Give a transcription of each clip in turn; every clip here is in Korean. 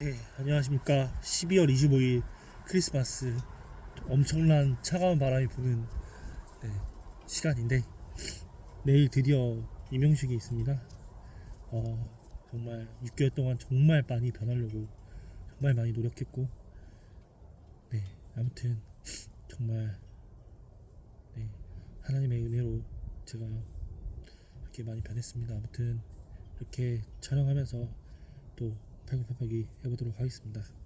네, 안녕하십니까. 12월 25일 크리스마스 엄청난 차가운 바람이 부는 네, 시간인데 내일 드디어 임용식이 있습니다. 어, 정말 6개월 동안 정말 많이 변하려고 정말 많이 노력했고 네, 아무튼 정말 네, 하나님의 은혜로 제가 이렇게 많이 변했습니다. 아무튼 이렇게 촬영하면서 또 팔굽혀펴기 해보도록 하겠습니다.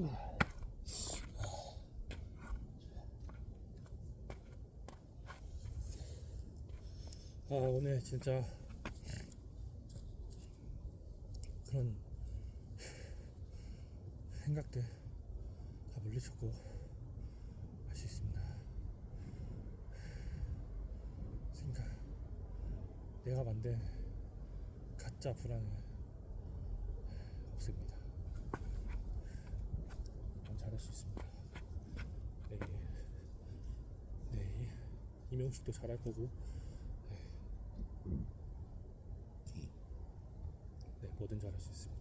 아 오늘 진짜 그런 생각들 다 물리쳤고 할 수 있습니다. 생각 내가 만든 가짜 불안을 없앱니다. 난 잘 할 수 있습니다. 네, 네 이명식도 잘할 거고. 네, 뭐든 잘할 수 있습니다.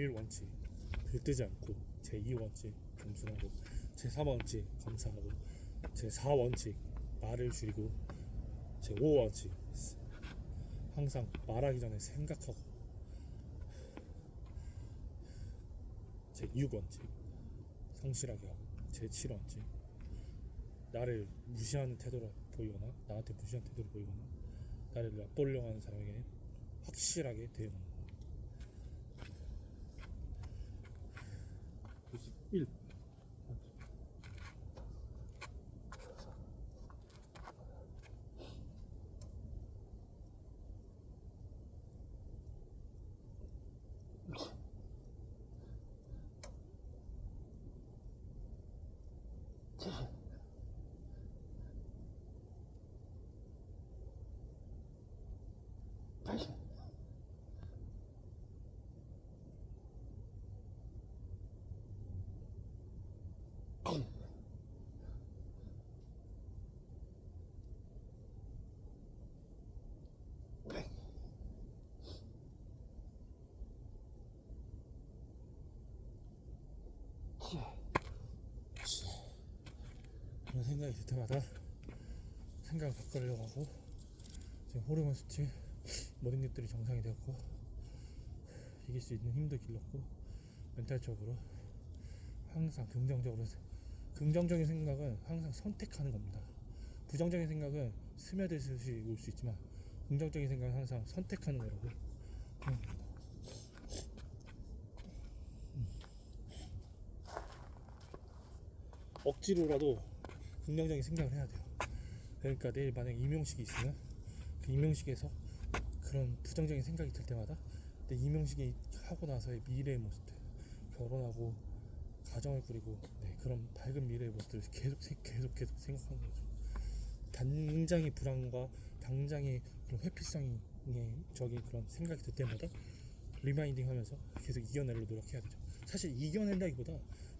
제1 원칙 들뜨지 않고 제2 원칙 겸손하고 제3 원칙 감사하고 제4 원칙 말을 줄이고 제5 원칙 항상 말하기 전에 생각하고 제6 원칙 성실하게 하고 제7 원칙 나를 무시하는 태도를 보이거나 나한테 무시하는 태도를 보이거나 나를 얕보려고 하는 사람에게는 확실하게 대응하는 거 그런 생각이 들 때마다 생각을 바꾸려고 하고 지금 호르몬 수치 모든 것들이 정상이 되었고 이길 수 있는 힘도 길렀고 멘탈적으로 항상 긍정적으로 긍정적인 생각은 항상 선택하는 겁니다. 부정적인 생각은 스며들듯이 올 수 있지만 긍정적인 생각은 항상 선택하는 거라고. 생각합니다. 억지로라도 긍정적인 생각을 해야 돼요. 그러니까 내일 만약 임용식이 있으면 그 임용식에서 그런 부정적인 생각이 들 때마다 내 임용식이 하고 나서의 미래의 모습들, 결혼하고 가정을 꾸리고 네, 그런 밝은 미래의 모습들을 계속 세- 계속 계속 생각하는 거죠. 당장의 불안과 당장의 그런 회피성의 적인 그런 생각이 들 때마다 리마인딩하면서 계속 이겨내려 노력해야 되죠. 사실 이겨낸다기보다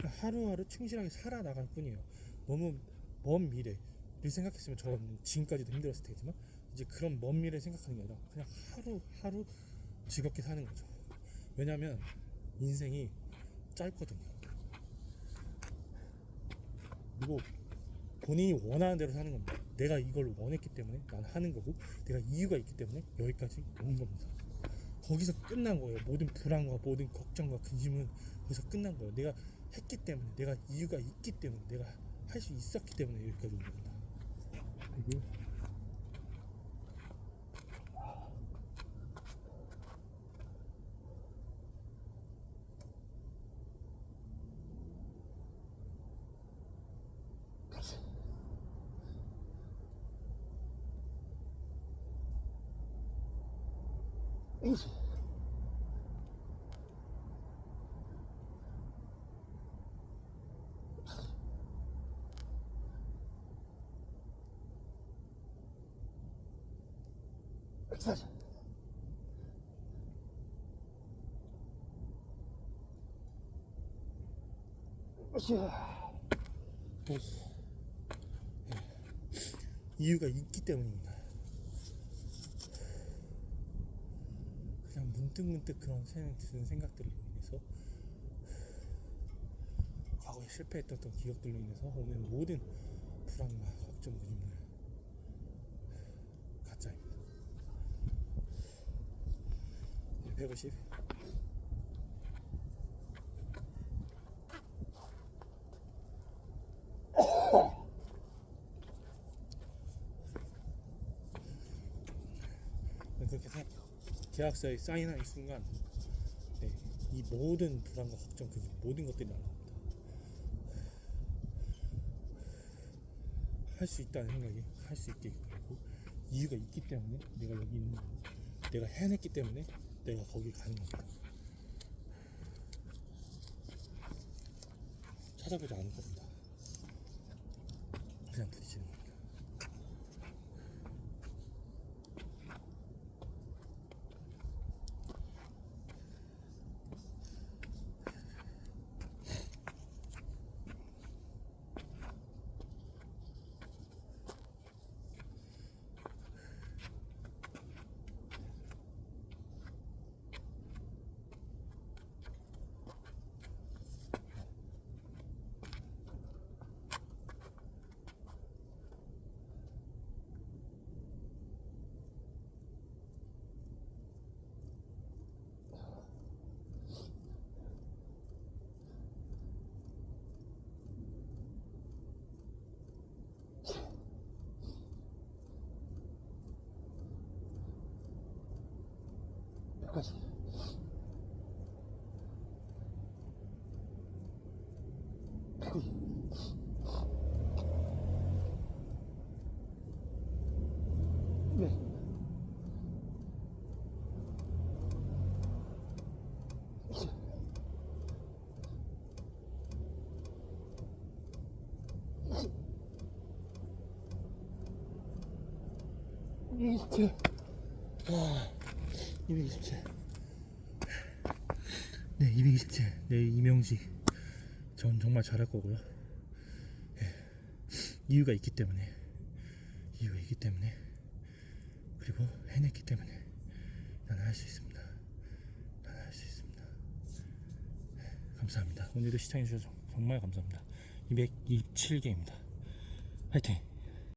하루하루 충실하게 살아나갈 뿐이에요. 너무 먼 미래 를 생각했으면 저는 지금까지도 힘들었을 테지만 이제 그런 먼 미래 생각하는 게 아니라 그냥 하루하루 즐겁게 사는 거죠. 왜냐하면 인생이 짧거든요. 그리고 본인이 원하는 대로 사는 겁니다. 내가 이걸 원했기 때문에 난 하는 거고 내가 이유가 있기 때문에 여기까지 온 겁니다. 거기서 끝난 거예요. 모든 불안과 모든 걱정과 근심은 거기서 끝난 거예요. 내가 했기 때문에 내가 이유가 있기 때문에 내가 할 수 있었기 때문에 여기까지 온 겁니다. 그리고 이 유가 있기 때문입니다. 그냥 문득문득 그런 생- 드는 생각들로 인해서 과거에 실패했던 기억들로 인해서 오늘 모든 불안과 걱정, 근심 150 그렇게. 계약서에 사인하는 순간 네, 이 모든 불안과 걱정, 그 모든 것들이 날아갑니다. 할 수 있다는 생각이 할 수 있게 되고 이유가 있기 때문에 내가 여기 있는 내가 해냈기 때문에 내가 거기 가는 겁니다. 찾아보지 않을 겁니다. 그냥 부딪히는 227. 와, 227. 네, 227. 네, 이명식. 전 정말 잘할 거고요. 네. 이유가 있기 때문에. 이유가 있기 때문에. 그리고 해냈기 때문에. 나는 할 수 있습니다. 나는 할 수 있습니다. 네, 감사합니다. 오늘도 시청해주셔서 정말 감사합니다. 227개입니다. 화이팅!